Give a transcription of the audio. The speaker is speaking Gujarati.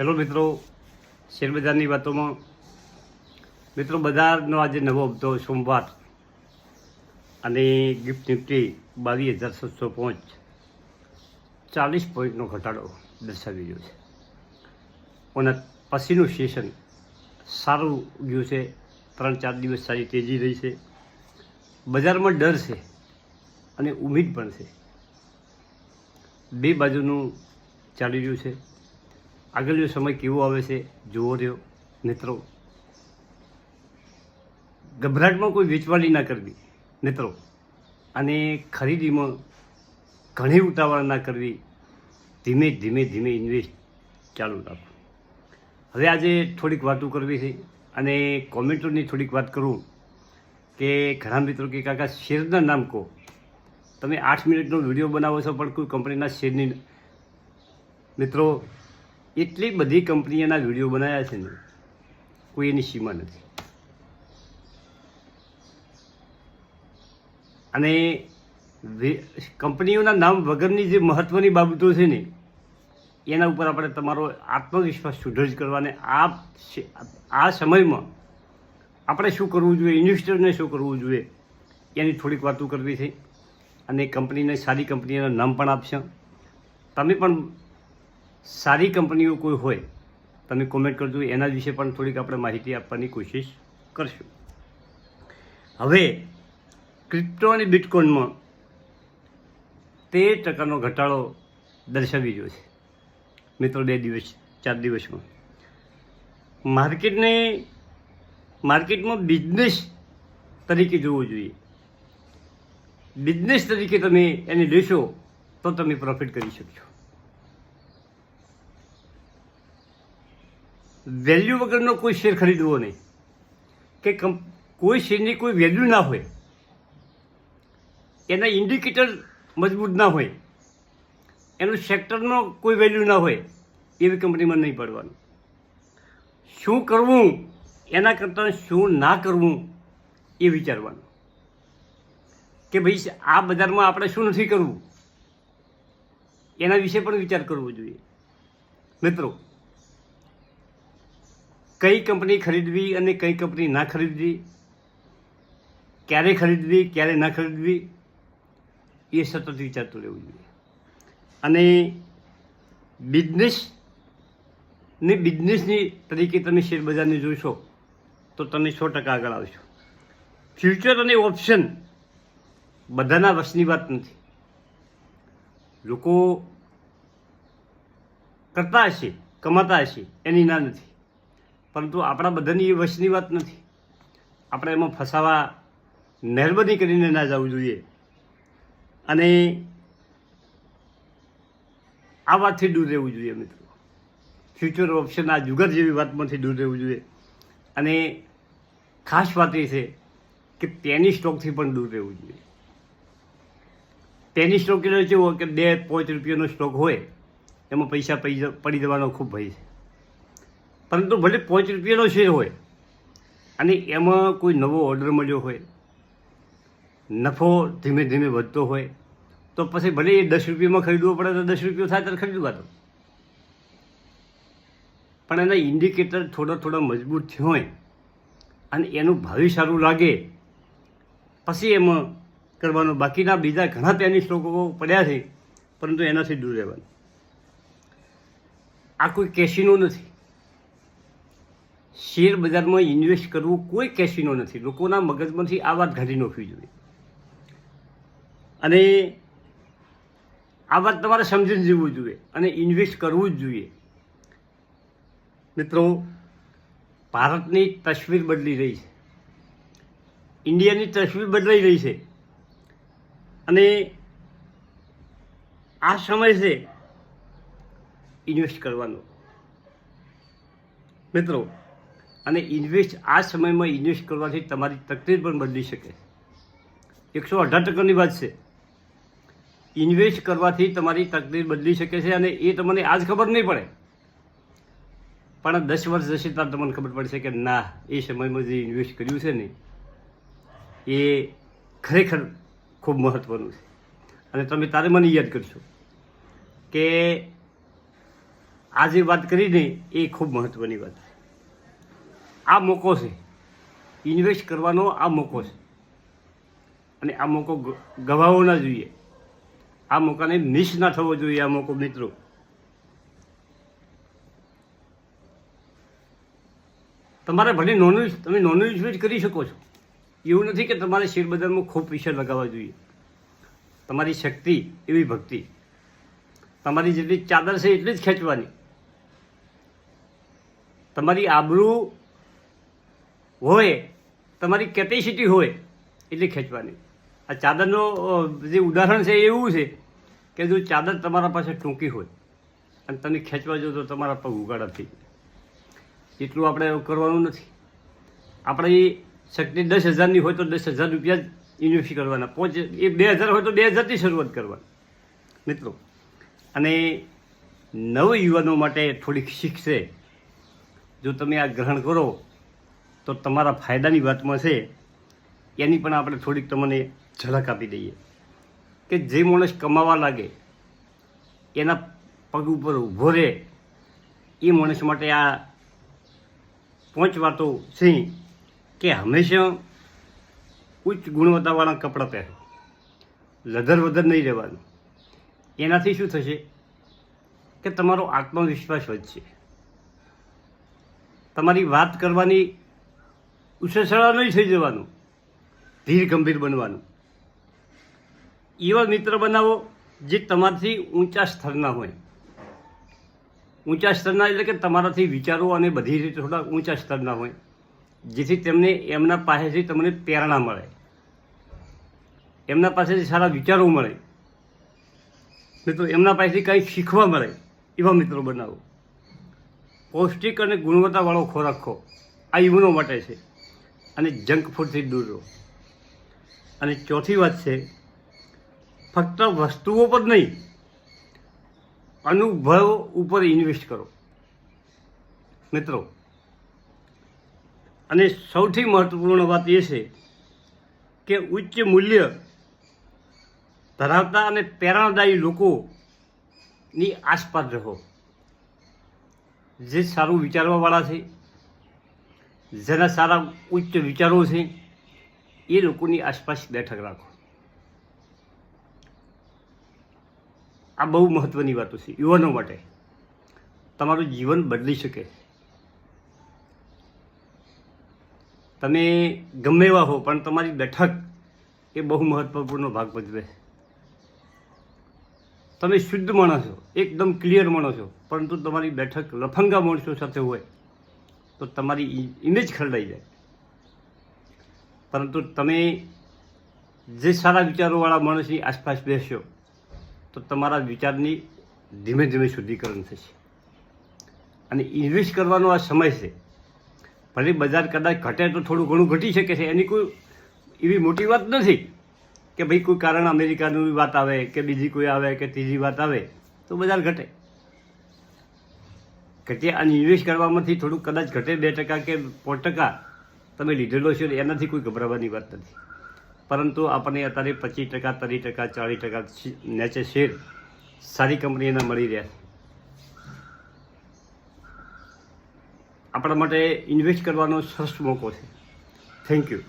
હેલો મિત્રો શેરબજારની વાતોમાં. મિત્રો, બજારનો આજે નવો હપ્તો સોમવાર અને ગિફ્ટ નિફ્ટી બાવીસ હજાર સાતસો પાંચ. ચાલીસ પોઈન્ટનો ઘટાડો દર્શાવી રહ્યો છે. અને પછીનું સેશન સારું ગયું છે. ત્રણ ચાર દિવસ સારી તેજી રહી છે. બજારમાં ડર છે અને ઉમીદ પણ છે. બે બાજુનું ચાલી રહ્યું છે. આગળનો સમય કેવો આવે છે? જોવો રહ્યો. મિત્રો, ગભરાટમાં કોઈ વેચવાલી ના કરવી. મિત્રો, અને ખરીદીમાં ઘણી ઉતાવળ ના કરવી. ધીમે ધીમે ધીમે ઇન્વેસ્ટ ચાલુ રાખવું હવે આજે થોડીક વાતો કરવી છે અને કોમેન્ટોની થોડીક વાત કરું કે ઘણા મિત્રો કે કાકા શેરના નામ કહો? તમે આઠ મિનિટનો વીડિયો બનાવો છો પણ કોઈ કંપનીના શેરની મિત્રો એટલી બધી કંપનીઓના વીડિયો બનાવ્યા છે ને કોઈ એની સીમા નથી. અને કંપનીઓના નામ વગરની જે મહત્ત્વની બાબતો છે ને, એના ઉપર આપણે તમારો આત્મવિશ્વાસ સુદૃઢ કરવાને આ આ સમયમાં આપણે શું કરવું જોઈએ ઇન્વેસ્ટરને શું કરવું જોઈએ, એની થોડીક વાતો કરવી છે. અને કંપનીને સારી કંપનીના નામ પણ આપશે. તમે પણ સારી કંપનીઓ કોઈ હોય, તમે કોમેન્ટ કરજો. એના વિશે પણ થોડીક આપણે માહિતી આપવાની કોશિશ કરશું. હવે ક્રિપ્ટો અને બિટકોઇનમાં તેર ટકાનો ઘટાડો દર્શાવી રહ્યો છે. મિત્રો, બે દિવસ, ચાર દિવસમાં. માર્કેટને, માર્કેટમાં બિઝનેસ તરીકે જોવું જોઈએ. બિઝનેસ તરીકે તમે એને લેશો તો તમે પ્રોફિટ કરી શકશો. વેલ્યુ વગરનો કોઈ શેર ખરીદવો નહીં. કે કોઈ શેરની કોઈ વેલ્યુ ના હોય. એના ઇન્ડિકેટર મજબૂત ના હોય. એનું સેક્ટરનો કોઈ વેલ્યુ ના હોય, એવી કંપનીમાં નહીં પડવાનું. શું કરવું, એના કરતાં શું ના કરવું, એ વિચારવાનું. કે ભાઈ આ બજારમાં આપણે શું નથી કરવું? એના વિશે પણ વિચાર કરવો જોઈએ. મિત્રો કઈ કંપની ખરીદવી અને કઈ કંપની ના ખરીદવી, ક્યારે ખરીદવી, ક્યારે ના ખરીદવી, એ સતત વિચારતું રહેવું જોઈએ. અને બિઝનેસ ને બિઝનેસની તરીકે તમે શેરબજારને જોશો, તો તમે સો ટકા આગળ આવશો. ફ્યુચર અને ઓપ્શન બધાના વશની વાત નથી. લોકો કરતા હશે, કમાતા હશે, એની ના નથી. પરંતુ આપણા બધાની એ વશની વાત નથી. આપણે એમાં ફસાવા મહેરબાની કરીને ના જવું જોઈએ. અને આ વાતથી દૂર રહેવું જોઈએ મિત્રો. ફ્યુચર ઓપ્શન આ જુગર જેવી વાતમાંથી દૂર રહેવું જોઈએ. અને ખાસ વાત એ છે કે તેની સ્ટોકથી પણ દૂર રહેવું જોઈએ. તેની સ્ટોક એટલે કેવો કે બે પાંચ રૂપિયાનો સ્ટોક હોય, એમાં પૈસા પડી જવાનો ખૂબ ભય છે. પરંતુ ભલે પાંચ રૂપિયાનો શેર હોય, અને એમાં કોઈ નવો ઓર્ડર મળ્યો હોય, નફો ધીમે ધીમે વધતો હોય, તો પછી ભલે એ દસ રૂપિયામાં ખરીદવો પડે તો દસ રૂપિયો થાય ત્યારે ખરીદવા તો પણ એના ઇન્ડિકેટર થોડા થોડા મજબૂત હોય, અને એનું ભાવિ સારું લાગે, પછી એમાં કરવાનું. બાકીના બીજા ઘણા પેની સ્ટોકો પડ્યા છે, પરંતુ એનાથી દૂર રહેવાનું. આ કોઈ કેસીનો નથી. શેર બજારમાં ઇન્વેસ્ટ કરવું કોઈ કેસીનો નથી. લોકોના મગજમાંથી આ વાત કાઢી નાખવી જોઈએ. અને આ વાત તમારે સમજીને જીવવું જોઈએ અને ઇન્વેસ્ટ કરવું જ જોઈએ. મિત્રો, ભારતની તસવીર બદલી રહી છે. ઇન્ડિયાની તસવીર બદલાઈ રહી છે. અને આ સમય છે ઇન્વેસ્ટ કરવાનો. મિત્રો અને ઇન્વેસ્ટ આ સમયમાં ઇન્વેસ્ટ કરવાથી તમારી તકલીફ પણ બદલી શકે. એકસો અઢાર ટકાની વાત છે. ઇન્વેસ્ટ કરવાથી તમારી તકલીફ બદલી શકે છે અને એ તમને આજ ખબર નહીં પડે. પણ દસ વર્ષ જશે ત્યારે તમને ખબર પડશે કે ના, એ સમયમાં જે ઇન્વેસ્ટ કર્યું છે ને, એ ખરેખર ખૂબ મહત્ત્વનું છે. અને તમે તારે મને યાદ કરશો કે આ જે વાત કરીને એ ખૂબ મહત્ત્વની વાત છે. આ મોકો છે. ઇન્વેસ્ટ કરવાનો આ મોકો છે. અને આ મોકો ગવાવો ના જોઈએ. આ મોકાને મિસ ના થવો જોઈએ આ મોકો, મિત્રો. તમારે ભલે નોન તમે નોન ઇન્વેસ્ટ કરી શકો છો. એવું નથી કે તમારે શેર બજારમાં ખૂબ પૈસા લગાવવા જોઈએ. તમારી શક્તિ, એવી ભક્તિ. તમારી જેટલી ચાદર છે એટલી જ ખેંચવાની. તમારી આબરૂ હોય, તમારી કેપેસિટી હોય, એટલી ખેંચવાની. આ ચાદરનો જે ઉદાહરણ છે એવું છે કે જો ચાદર તમારા પાસે ટૂંકી હોય અને તમે ખેંચવા જો તો તમારા પગ ઉગાડા થઈ જાય. એટલું આપણે કરવાનું નથી. આપણી શક્તિ દસ હજારની હોય તો દસ હજાર રૂપિયા જ ઇન્વેસ્ટ કરવાના. પાંચ, એ બે હજાર હોય તો બે હજારથી શરૂઆત કરવાની. મિત્રો, અને નવ યુવાનો માટે થોડીક શીખશે જો તમે આ ગ્રહણ કરો તો તમારા ફાયદાની વાતમાં છે, એની પણ આપણે થોડીક તમને ઝલક આપી દઈએ. કે જે માણસ કમાવા લાગે, એના પગ ઉપર ઊભો રહે, એ માણસ માટે આ પાંચ વાતો છે કે હંમેશા ઉચ્ચ ગુણવત્તાવાળા કપડાં પહેરો. લધર વધર નહીં રહેવાનું. એનાથી શું થશે? કે તમારો આત્મવિશ્વાસ વધશે. તમારી વાત કરવાની ઉછેસળા નહીં થઈ જવાનું. ધીર ગંભીર બનવાનું. એવા મિત્ર બનાવો જે તમારાથી ઊંચા સ્તરના હોય. ઊંચા સ્તરના એટલે કે તમારાથી વિચારો અને બધી રીતે થોડા ઊંચા સ્તરના હોય, જેથી તેમને એમના પાસેથી તમને પ્રેરણા મળે. એમના પાસેથી સારા વિચારો મળે. મિત્રો એમના પાસેથી કંઈક શીખવા મળે એવા મિત્રો બનાવો. પૌષ્ટિક અને ગુણવત્તાવાળો ખોરાક ખો. આ યુવાનો માટે છે. અને જંક ફૂડથી દૂર રહો. અને ચોથી વાત છે, ફક્ત વસ્તુઓ પર નહીં, અનુભવ ઉપર ઇન્વેસ્ટ કરો. મિત્રો, અને સૌથી મહત્વપૂર્ણ વાત એ છે કે ઉચ્ચ મૂલ્ય ધરાવતા અને પ્રેરણાદાયી લોકોની આસપાસ રહો. જે સારું વિચારવાવાળા છે જેના સારા ઉચ્ચ વિચારો છે, એ લોકોની આસપાસ બેઠક રાખો. આ બહુ મહત્ત્વની વાતો છે, યુવાનો માટે. તમારું જીવન બદલી શકે. તમે ગમે એવા હો, પણ તમારી બેઠક એ બહુ મહત્વપૂર્ણ ભાગ ભજવે. તમે શુદ્ધ માણસ છો એકદમ ક્લિયર માણસ પરંતુ તમારી બેઠક લફંગા માણસો સાથે હોય. તો તમારી ઇમેજ ખરડાઈ જાય. પરંતુ તમે જે સારા વિચારોવાળા માણસની આસપાસ બેસશો તો તમારા વિચારની ધીમે ધીમે શુદ્ધિકરણ થશે. અને ઇન્વેસ્ટ કરવાનો આ સમય છે. ભલે બજાર કદાચ ઘટે તો થોડું ઘણું ઘટી શકે છે. એની કોઈ એવી મોટી વાત નથી કે ભાઈ કોઈ કારણ અમેરિકાની વાત આવે કે બીજી કોઈ આવે કે ત્રીજી વાત આવે તો બજાર ઘટે. ઘટે અને ઇન્વેસ્ટ કરવામાંથી થોડું કદાચ ઘટે બે ટકા કે પાંચ ટકા, તમે લીધેલો છે એનાથી કોઈ ગભરાવાની વાત નથી. પરંતુ આપણને અત્યારે પચીસ ટકા, ત્રીસ ટકા ચાલીસ ટકા નીચે શેર સારી કંપનીના મળી રહ્યા છે. આપણા માટે ઇન્વેસ્ટ કરવાનો શ્રેષ્ઠ મોકો છે. Thank you